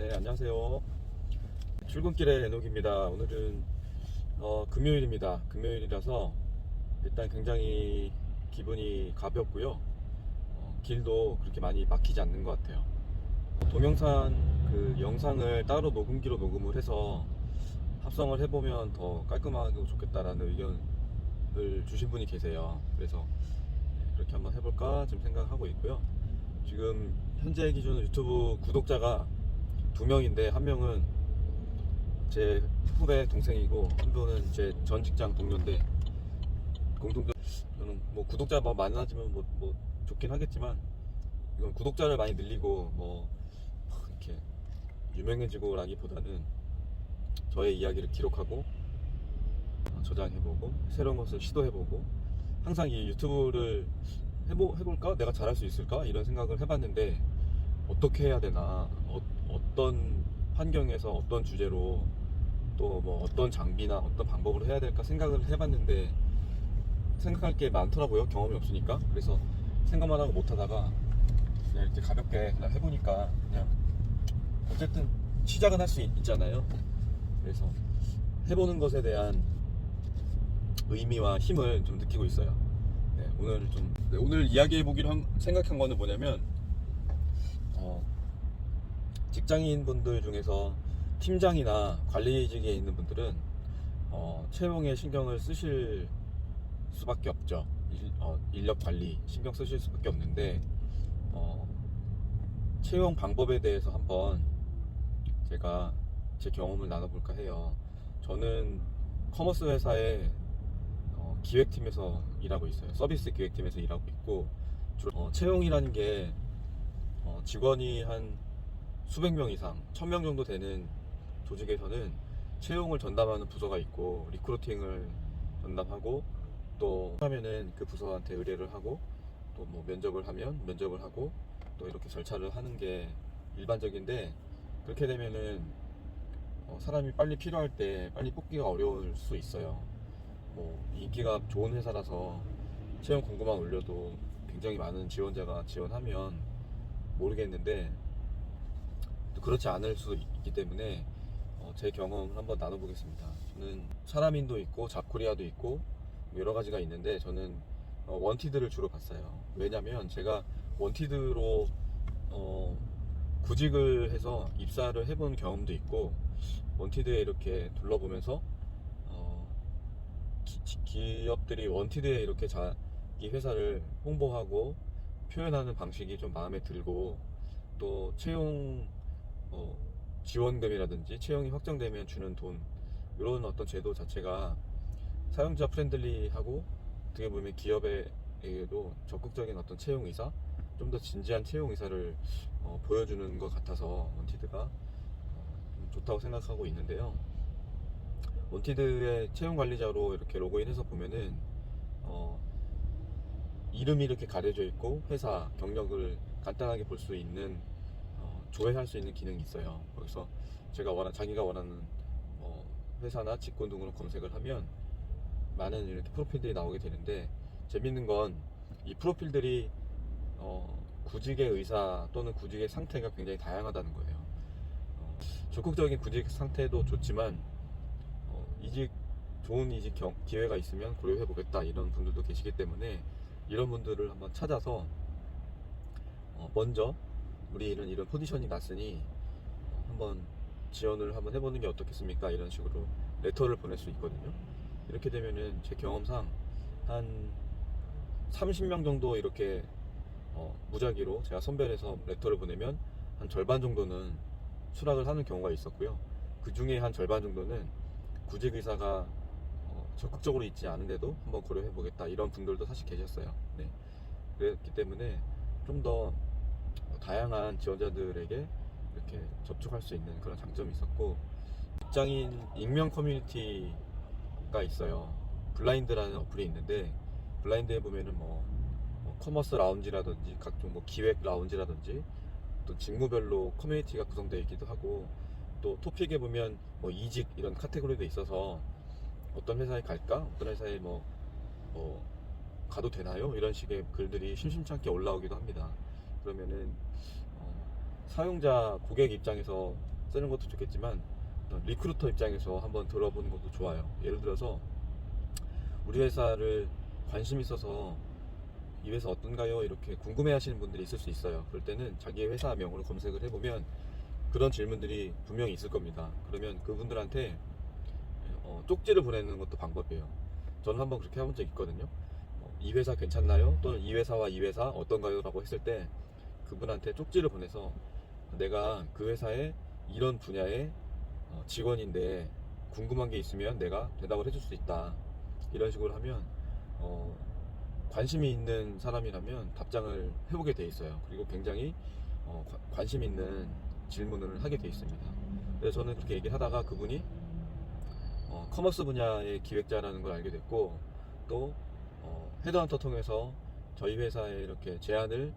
네, 안녕하세요. 출근길의 에녹입니다. 오늘은 어, 금요일입니다. 금요일이라서 일단 굉장히 기분이 가볍고요. 어, 길도 그렇게 많이 막히지 않는 것 같아요. 동영상 그 영상을 따로 녹음기로 녹음을 해서 합성을 해보면 더 깔끔하고 좋겠다라는 의견을 주신 분이 계세요. 그래서 네, 그렇게 한번 해볼까 지금 생각하고 있고요. 지금 현재 기준으로 유튜브 구독자가 두 명인데 한 명은 제 후배 동생이고 한 분은 제 전 직장 동료인데 공통점 저는 뭐 구독자 뭐 많아지면 뭐, 뭐 좋긴 하겠지만 이건 구독자를 많이 늘리고 뭐 이렇게 유명해지고라기보다는 저의 이야기를 기록하고 어, 저장해보고 새로운 것을 시도해보고 항상 이 유튜브를 해보, 해볼까? 내가 잘할 수 있을까? 이런 생각을 해봤는데 어떻게 해야 되나? 어, 어떤 환경에서 어떤 주제로 또 뭐 어떤 장비나 어떤 방법으로 해야 될까 생각을 해봤는데 생각할 게 많더라고요. 경험이 없으니까. 그래서 생각만 하고 못하다가 그냥 이렇게 가볍게 그냥 해보니까 그냥 어쨌든 시작은 할 수 있잖아요. 그래서 해보는 것에 대한 의미와 힘을 좀 느끼고 있어요. 네, 오늘 좀 네, 오늘 이야기해 보기로 한- 생각한 거는 뭐냐면 어, 직장인 분들 중에서 팀장이나 관리직에 있는 분들은 어, 채용에 신경을 쓰실 수밖에 없죠. 일, 어, 인력 관리 신경 쓰실 수밖에 없는데 어, 채용 방법에 대해서 한번 제가 제 경험을 나눠볼까 해요. 저는 커머스 회사에 어, 기획팀에서 일하고 있어요. 서비스 기획팀에서 일하고 있고 어, 채용이라는 게 어, 직원이 한 수백 명 이상, 천 명 정도 되는 조직에서는 채용을 전담하는 부서가 있고 리크루팅을 전담하고 또 하면은 그 부서한테 의뢰를 하고 또 뭐 면접을 하면 면접을 하고 또 이렇게 절차를 하는 게 일반적인데 그렇게 되면은 어, 사람이 빨리 필요할 때 빨리 뽑기가 어려울 수 있어요. 뭐 인기가 좋은 회사라서 채용 공고만 올려도 굉장히 많은 지원자가 지원하면 모르겠는데 또 그렇지 않을 수 있기 때문에 어, 제 경험을 한번 나눠보겠습니다. 저는 사람인도 있고 잡코리아도 있고 여러 가지가 있는데 저는 어, 원티드를 주로 봤어요. 왜냐면 제가 원티드로 어, 구직을 해서 입사를 해본 경험도 있고 원티드에 이렇게 둘러보면서 어, 기, 기업들이 원티드에 이렇게 자기 회사를 홍보하고 표현하는 방식이 좀 마음에 들고 또 채용 어, 지원금이라든지 채용이 확정되면 주는 돈 이런 어떤 제도 자체가 사용자 프렌들리하고 어떻게 보면 기업에게도 적극적인 어떤 채용 의사 좀 더 진지한 채용 의사를 어, 보여주는 것 같아서 원티드가 어, 좀 좋다고 생각하고 있는데요. 원티드의 채용 관리자로 이렇게 로그인해서 보면은 어, 이름이 이렇게 가려져 있고 회사 경력을 간단하게 볼 수 있는 어, 조회할 수 있는 기능이 있어요. 거기서 제가 원하 자기가 원하는 어, 회사나 직군 등으로 검색을 하면 많은 이렇게 프로필들이 나오게 되는데 재밌는 건 이 프로필들이 어, 구직의 의사 또는 구직의 상태가 굉장히 다양하다는 거예요. 어, 적극적인 구직 상태도 좋지만 어, 이직 좋은 이직 경- 기회가 있으면 고려해 보겠다 이런 분들도 계시기 때문에 이런 분들을 한번 찾아서 어, 먼저 우리는 이런 포지션이 났으니 어, 한번 지원을 한번 해보는 게 어떻겠습니까? 이런 식으로 레터를 보낼 수 있거든요. 이렇게 되면은 제 경험상 한 30명 정도 이렇게 어, 무작위로 제가 선별해서 레터를 보내면 한 절반 정도는 수락을 하는 경우가 있었고요. 그 중에 한 절반 정도는 구직 의사가 어, 적극적으로 있지 않은데도 한번 고려해 보겠다 이런 분들도 사실 계셨어요. 네. 그랬기 때문에 좀 더 다양한 지원자들에게 이렇게 접촉할 수 있는 그런 장점이 있었고 직장인 익명 커뮤니티가 있어요. 블라인드라는 어플이 있는데 블라인드에 보면은 뭐, 뭐 커머스 라운지라든지 각종 뭐 기획 라운지라든지 또 직무별로 커뮤니티가 구성되어 있기도 하고 또 토픽에 보면 뭐 이직 이런 카테고리도 있어서 어떤 회사에 갈까 어떤 회사에 뭐, 뭐 가도 되나요 이런 식의 글들이 심심찮게 올라오기도 합니다 그러면은 어, 사용자 고객 입장에서 쓰는 것도 좋겠지만 리크루터 입장에서 한번 들어보는 것도 좋아요. 예를 들어서 우리 회사를 관심 있어서 이 회사 어떤가요? 이렇게 궁금해 하시는 분들이 있을 수 있어요. 그럴 때는 자기 회사 명으로 검색을 해보면 그런 질문들이 분명히 있을 겁니다. 그러면 그분들한테 어, 쪽지를 보내는 것도 방법이에요. 저는 한번 그렇게 해본 적 있거든요. 어, 이 회사 괜찮나요? 또는 이 회사와 이 회사 어떤가요? 라고 했을 때 그분한테 쪽지를 보내서 내가 그 회사의 이런 분야의 어, 직원인데 궁금한 게 있으면 내가 대답을 해줄 수 있다. 이런 식으로 하면 어, 관심이 있는 사람이라면 답장을 해보게 돼 있어요. 그리고 굉장히 어, 관- 관심 있는 질문을 하게 돼 있습니다. 그래서 저는 그렇게 얘기를 하다가 그분이 어, 커머스 분야의 기획자라는 걸 알게 됐고 또 어, 헤드헌터 통해서 저희 회사에 이렇게 제안을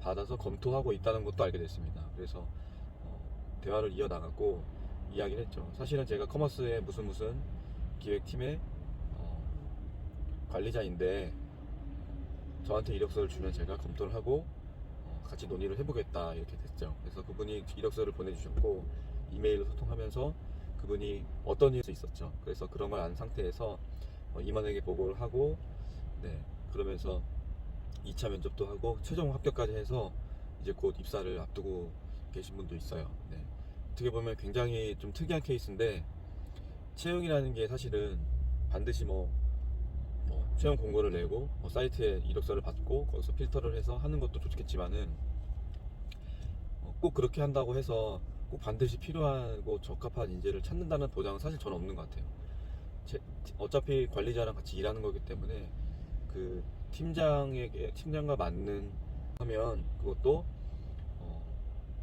받아서 검토하고 있다는 것도 알게 됐습니다. 그래서 어, 대화를 이어 나갔고 이야기를 했죠. 사실은 제가 커머스의 무슨 무슨 기획팀의 어, 관리자인데 저한테 이력서를 주면 제가 검토를 하고 어, 같이 논의를 해보겠다 이렇게 됐죠. 그래서 그분이 이력서를 보내주셨고 이메일로 소통하면서 그분이 어떤 일이 있었죠. 그래서 그런 걸 안 상태에서 어, 임원에게 보고를 하고 네 그러면서 2차 면접도 하고 최종 합격까지 해서 이제 곧 입사를 앞두고 계신 분도 있어요. 네. 어떻게 보면 굉장히 좀 특이한 케이스인데 채용이라는 게 사실은 반드시 뭐, 뭐 채용 공고를 내고 뭐 사이트에 이력서를 받고 거기서 필터를 해서 하는 것도 좋겠지만은 어, 꼭 그렇게 한다고 해서 꼭 반드시 필요하고 적합한 인재를 찾는다는 보장은 사실 저는 없는 것 같아요. 제- 어차피 관리자랑 같이 일하는 거기 때문에 그 팀장에게 팀장과 맞는 하면 그것도 어,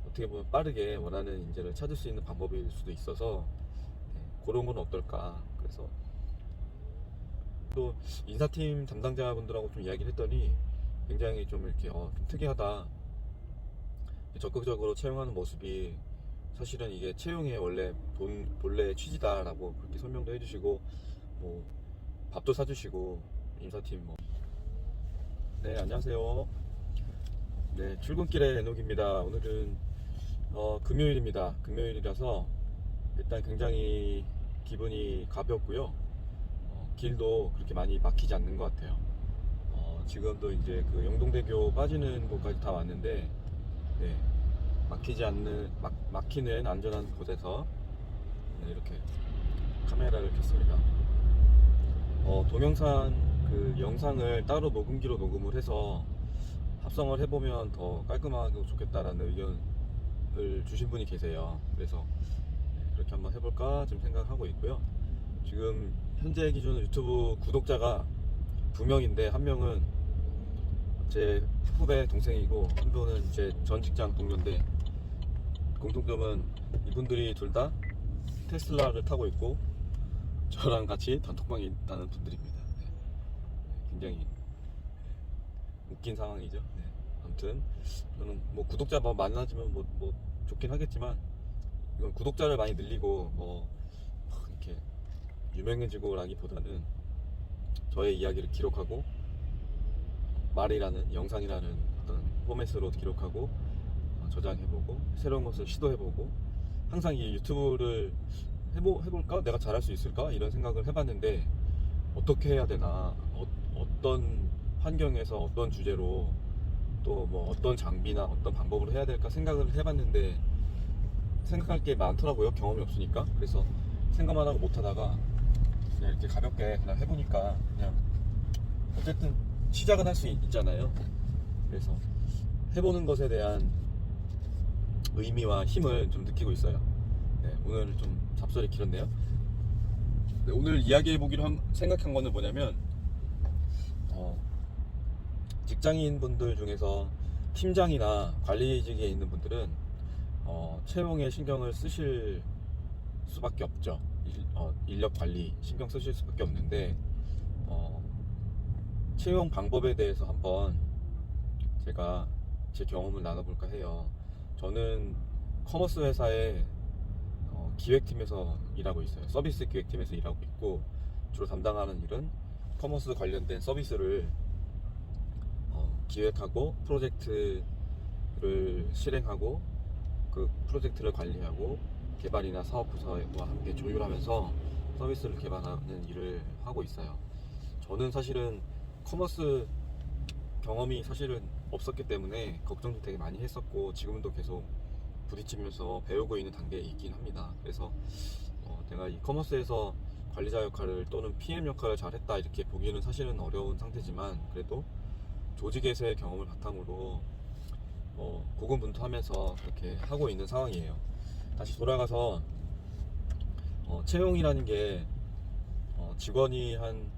어떻게 보면 빠르게 원하는 인재를 찾을 수 있는 방법일 수도 있어서 네, 그런 건 어떨까 그래서 또 인사팀 담당자분들하고 좀 이야기를 했더니 굉장히 좀 이렇게 어, 좀 특이하다 적극적으로 채용하는 모습이 사실은 이게 채용의 원래 본 본래 취지다라고 그렇게 설명도 해주시고 뭐 밥도 사주시고 인사팀 뭐 네, 안녕하세요. 네, 출근길의 에녹입니다. 오늘은 어, 금요일입니다. 금요일이라서 일단 굉장히 기분이 가볍고요. 어, 길도 그렇게 많이 막히지 않는 것 같아요. 어, 지금도 이제 그 영동대교 빠지는 곳까지 다 왔는데, 네, 막히지 않는, 막, 막히는 안전한 곳에서 네, 이렇게 카메라를 켰습니다. 어, 동영상 그 영상을 따로 녹음기로 녹음을 해서 합성을 해보면 더 깔끔하고 좋겠다라는 의견을 주신 분이 계세요. 그래서 네, 그렇게 한번 해볼까 좀 생각하고 있고요. 지금 현재 기준으로 유튜브 구독자가 두 명인데 한 명은 제 후배 동생이고 한 분은 제 전 직장 동료인데 공통점은 이분들이 둘 다 테슬라를 타고 있고 저랑 같이 단톡방에 있다는 분들입니다. 네. 굉장히 웃긴 상황이죠. 네. 아무튼 저는 뭐 구독자 뭐 많아지면 뭐, 뭐 좋긴 하겠지만 이건 구독자를 많이 늘리고 뭐 이렇게 유명해지고라기보다는 저의 이야기를 기록하고 말이라는 영상이라는 어떤 포맷으로 기록하고 어, 저장해보고 새로운 것을 시도해보고 항상 이 유튜브를 해보, 해볼까? 내가 잘할 수 있을까? 이런 생각을 해봤는데 어떻게 해야 되나? 어, 떤 환경에서 어떤 주제로 또 뭐 어떤 장비나 어떤 방법으로 해야 될까 생각을 해봤는데 생각할 게 많더라고요. 경험이 없으니까. 그래서 생각만 하고 못하다가 그냥 이렇게 가볍게 그냥 해보니까 그냥 어쨌든 시작은 할 수 있잖아요. 그래서 해보는 것에 대한 의미와 힘을 좀 느끼고 있어요. 네, 오늘 좀 잡설이 길었네요. 네, 오늘 이야기해 보기로 한- 생각한 거는 뭐냐면, 어, 직장인 분들 중에서 팀장이나 관리직에 있는 분들은 어, 채용에 신경을 쓰실 수밖에 없죠. 일, 어, 인력 관리 신경 쓰실 수밖에 없는데, 어, 채용 방법에 대해서 한번 제가 제 경험을 나눠볼까 해요. 저는 커머스 회사의 어, 기획팀에서 일하고 있어요. 서비스 기획팀에서 일하고 있고 주로 담당하는 일은 커머스 관련된 서비스를 어, 기획하고 프로젝트를 실행하고 그 프로젝트를 관리하고 개발이나 사업 부서와 함께 조율하면서 서비스를 개발하는 일을 하고 있어요. 저는 사실은 커머스 경험이 사실은 없었기 때문에 걱정도 되게 많이 했었고 지금도 계속 부딪히면서 배우고 있는 단계에 있긴 합니다. 그래서 어, 내가 이 커머스에서 관리자 역할을 또는 PM 역할을 잘했다 이렇게 보기는 사실은 어려운 상태지만 그래도 조직에서의 경험을 바탕으로 어, 고군분투하면서 그렇게 하고 있는 상황이에요. 다시 돌아가서 어, 채용이라는 게 어, 직원이 한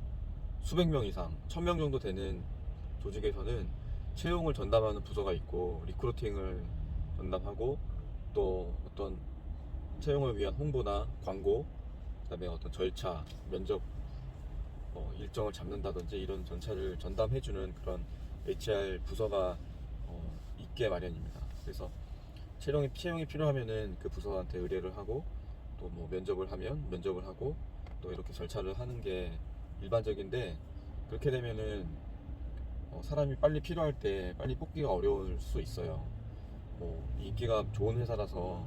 수백 명 이상, 천 명 정도 되는 조직에서는 채용을 전담하는 부서가 있고 리크루팅을 전담하고 또 어떤 채용을 위한 홍보나 광고, 그다음에 어떤 절차, 면접 어, 일정을 잡는다든지 이런 전차를 전담해주는 그런 HR 부서가 어, 있게 마련입니다. 그래서 채용이 채용이 필요하면은 그 부서한테 의뢰를 하고 또 뭐 면접을 하면 면접을 하고 또 이렇게 절차를 하는 게 일반적인데 그렇게 되면은 어, 사람이 빨리 필요할 때 빨리 뽑기가 어려울 수 있어요. 뭐 인기가 좋은 회사라서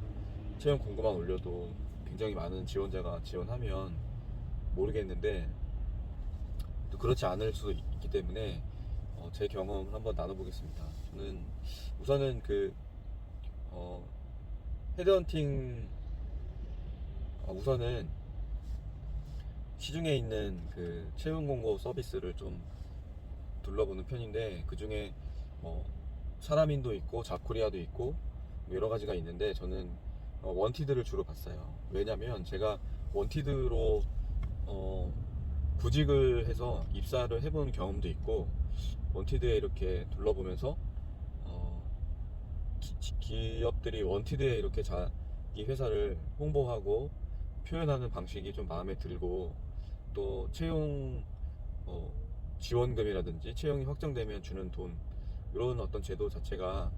채용 공고만 올려도 굉장히 많은 지원자가 지원하면 모르겠는데 또 그렇지 않을 수 있기 때문에 어, 제 경험을 한번 나눠보겠습니다. 저는 우선은 그 어, 헤드헌팅 어, 우선은 시중에 있는 그 채용 공고 서비스를 좀 둘러보는 편인데 그 중에 뭐 사람인도 있고 잡코리아도 있고 뭐 여러 가지가 있는데 저는 어, 원티드를 주로 봤어요. 왜냐면 제가 원티드로 어, 구직을 해서 입사를 해본 경험도 있고 원티드에 이렇게 둘러보면서 어, 기, 기업들이 원티드에 이렇게 자기 회사를 홍보하고 표현하는 방식이 좀 마음에 들고 또 채용 어, 지원금이라든지 채용이 확정되면 주는 돈 이런 어떤 제도 자체가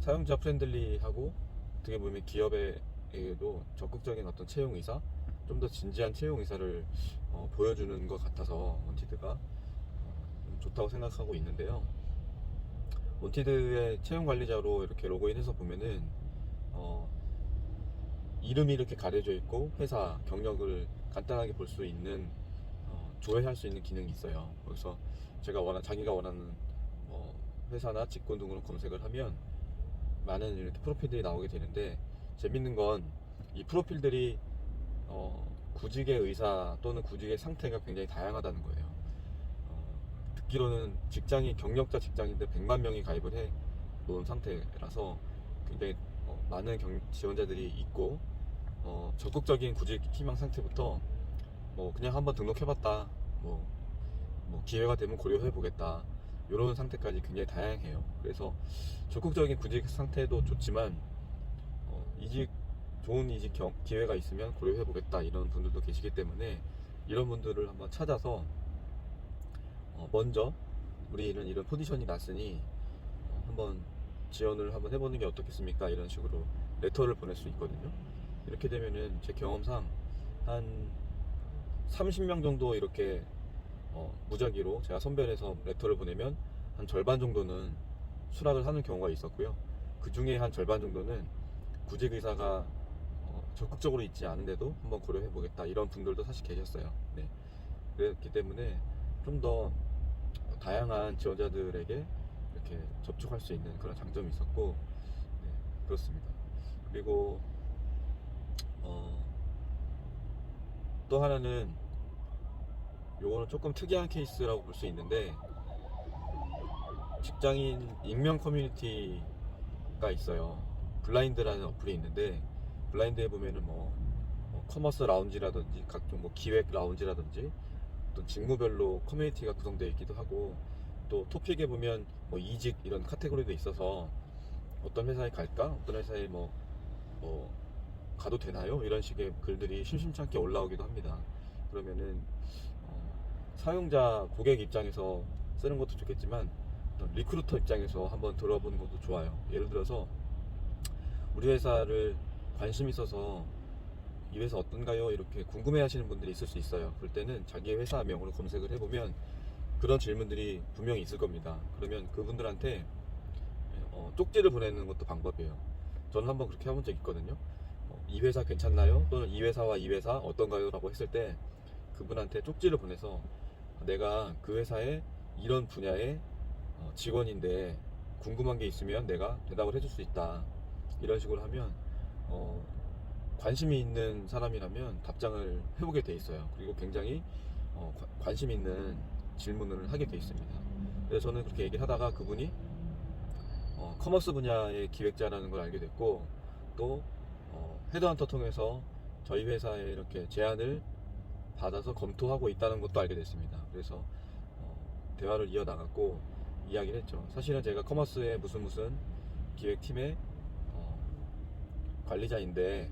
사용자 프렌들리하고 어떻게 보면 기업에게도 적극적인 어떤 채용 의사 좀 더 진지한 채용 의사를 어, 보여주는 것 같아서 원티드가 어, 좀 좋다고 생각하고 있는데요. 원티드의 채용 관리자로 이렇게 로그인해서 보면은 어, 이름이 이렇게 가려져 있고 회사 경력을 간단하게 볼 수 있는 어, 조회할 수 있는 기능이 있어요. 그래서 제가 원하 자기가 원하는 어, 회사나 직군 등으로 검색을 하면 많은 이렇게 프로필들이 나오게 되는데 재밌는 건 이 프로필들이 어, 구직의 의사 또는 구직의 상태가 굉장히 다양하다는 거예요. 어, 듣기로는 직장이 경력자 직장인데 100만 명이 가입을 해 놓은 상태라서 굉장히 어, 많은 경- 지원자들이 있고 어, 적극적인 구직 희망 상태부터 뭐 그냥 한번 등록해봤다 뭐, 뭐 기회가 되면 고려해 보겠다 이런 상태까지 굉장히 다양해요. 그래서 적극적인 구직 상태도 좋지만 어, 이직 좋은 이직 경- 기회가 있으면 고려해 보겠다 이런 분들도 계시기 때문에 이런 분들을 한번 찾아서 어, 먼저 우리는 이런 포지션이 났으니 어, 한번 지원을 한번 해보는 게 어떻겠습니까? 이런 식으로 레터를 보낼 수 있거든요. 이렇게 되면은 제 경험상 한 30명 정도 이렇게 어, 무작위로 제가 선별해서 레터를 보내면 한 절반 정도는 수락을 하는 경우가 있었고요. 그 중에 한 절반 정도는 구직 의사가 어, 적극적으로 있지 않은데도 한번 고려해 보겠다 이런 분들도 사실 계셨어요. 네. 그렇기 때문에 좀 더 다양한 지원자들에게 이렇게 접촉할 수 있는 그런 장점이 있었고 네, 그렇습니다. 그리고 어, 또 하나는 요거는 조금 특이한 케이스라고 볼 수 있는데 직장인 익명 커뮤니티가 있어요. 블라인드라는 어플이 있는데 블라인드에 보면은 뭐, 뭐 커머스 라운지라든지 각종 뭐 기획 라운지라든지 어떤 직무별로 커뮤니티가 구성되어 있기도 하고 또 토픽에 보면 뭐 이직 이런 카테고리도 있어서 어떤 회사에 갈까 어떤 회사에 뭐, 뭐 가도 되나요 이런 식의 글들이 심심찮게 올라오기도 합니다 그러면은 어, 사용자 고객 입장에서 쓰는 것도 좋겠지만 리크루터 입장에서 한번 들어보는 것도 좋아요 예를 들어서 우리 회사를 관심 있어서 이 회사 어떤가요? 이렇게 궁금해 하시는 분들이 있을 수 있어요. 그럴 때는 자기 회사명으로 검색을 해보면 그런 질문들이 분명히 있을 겁니다. 그러면 그분들한테 어, 쪽지를 보내는 것도 방법이에요. 저는 한번 그렇게 해본 적 있거든요. 어, 이 회사 괜찮나요? 또는 이 회사와 이 회사 어떤가요? 라고 했을 때 그분한테 쪽지를 보내서 내가 그 회사의 이런 분야의 어, 직원인데 궁금한 게 있으면 내가 대답을 해줄 수 있다. 이런 식으로 하면 어, 관심이 있는 사람이라면 답장을 해보게 돼 있어요. 그리고 굉장히 어, 관- 관심 있는 질문을 하게 돼 있습니다. 그래서 저는 그렇게 얘기를 하다가 그분이 어, 커머스 분야의 기획자라는 걸 알게 됐고 또 어, 헤드헌터 통해서 저희 회사에 이렇게 제안을 받아서 검토하고 있다는 것도 알게 됐습니다. 그래서 어, 대화를 이어 나갔고 이야기를 했죠. 사실은 제가 커머스의 무슨 무슨 기획팀의 어, 관리자인데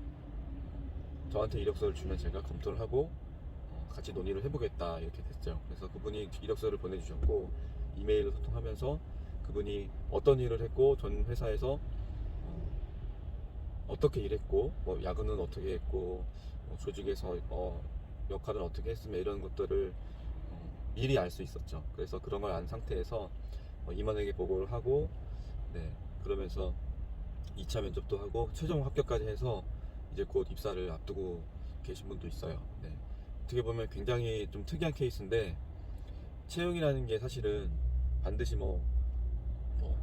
저한테 이력서를 주면 제가 검토를 하고 어, 같이 논의를 해보겠다 이렇게 됐죠. 그래서 그분이 이력서를 보내주셨고 이메일로 소통하면서 그분이 어떤 일을 했고 전 회사에서 어, 떻게 일했고 뭐 야근은 어떻게 했고 뭐 조직에서 어, 역할은 어떻게 했으며 이런 것들을 어, 미리 알 수 있었죠. 그래서 그런 걸 안 상태에서 어, 임원에게 보고를 하고 네 그러면서 2차 면접도 하고 최종 합격까지 해서 이제 곧 입사를 앞두고 계신 분도 있어요. 네. 어떻게 보면 굉장히 좀 특이한 케이스인데 채용이라는 게 사실은 반드시 뭐, 뭐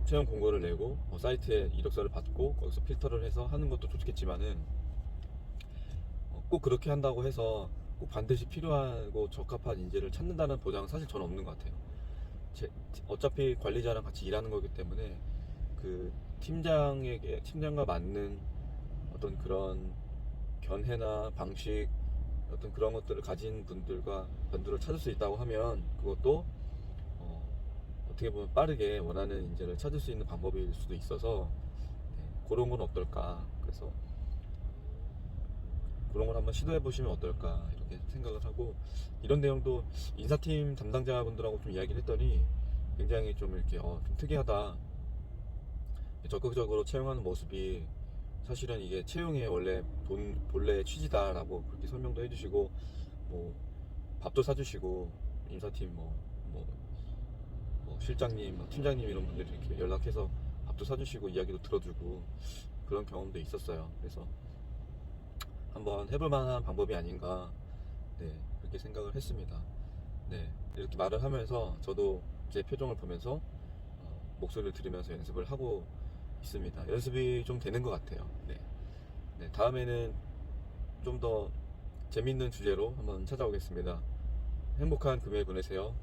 채용 공고를 내고 뭐 사이트에 이력서를 받고 거기서 필터를 해서 하는 것도 좋겠지만은 어, 꼭 그렇게 한다고 해서 꼭 반드시 필요하고 적합한 인재를 찾는다는 보장은 사실 저는 없는 것 같아요. 제- 어차피 관리자랑 같이 일하는 거기 때문에 그 팀장에게 팀장과 맞는 어떤 그런 견해나 방식 어떤 그런 것들을 가진 분들과 분들을 찾을 수 있다고 하면 그것도 어, 떻게 보면 빠르게 원하는 인재를 찾을 수 있는 방법일 수도 있어서 네, 그런 건 어떨까? 그래서 그런 걸 한번 시도해 보시면 어떨까? 이렇게 생각을 하고 이런 내용도 인사팀 담당자분들하고 좀 이야기를 했더니 굉장히 좀 이렇게 어, 좀 특이하다. 적극적으로 채용하는 모습이 사실은 이게 채용의 원래 본 본래의 취지다라고 그렇게 설명도 해주시고 뭐 밥도 사주시고 인사팀 뭐, 뭐, 뭐 실장님, 뭐 팀장님 이런 분들이 이렇게 연락해서 밥도 사주시고 이야기도 들어주고 그런 경험도 있었어요. 그래서 한번 해볼 만한 방법이 아닌가 네 그렇게 생각을 했습니다. 네 이렇게 말을 하면서 저도 제 표정을 보면서 어, 목소리를 들으면서 연습을 하고 있습니다. 연습이 좀 되는 것 같아요. 네. 네, 다음에는 좀 더 재밌는 주제로 한번 찾아오겠습니다. 행복한 금요일 보내세요.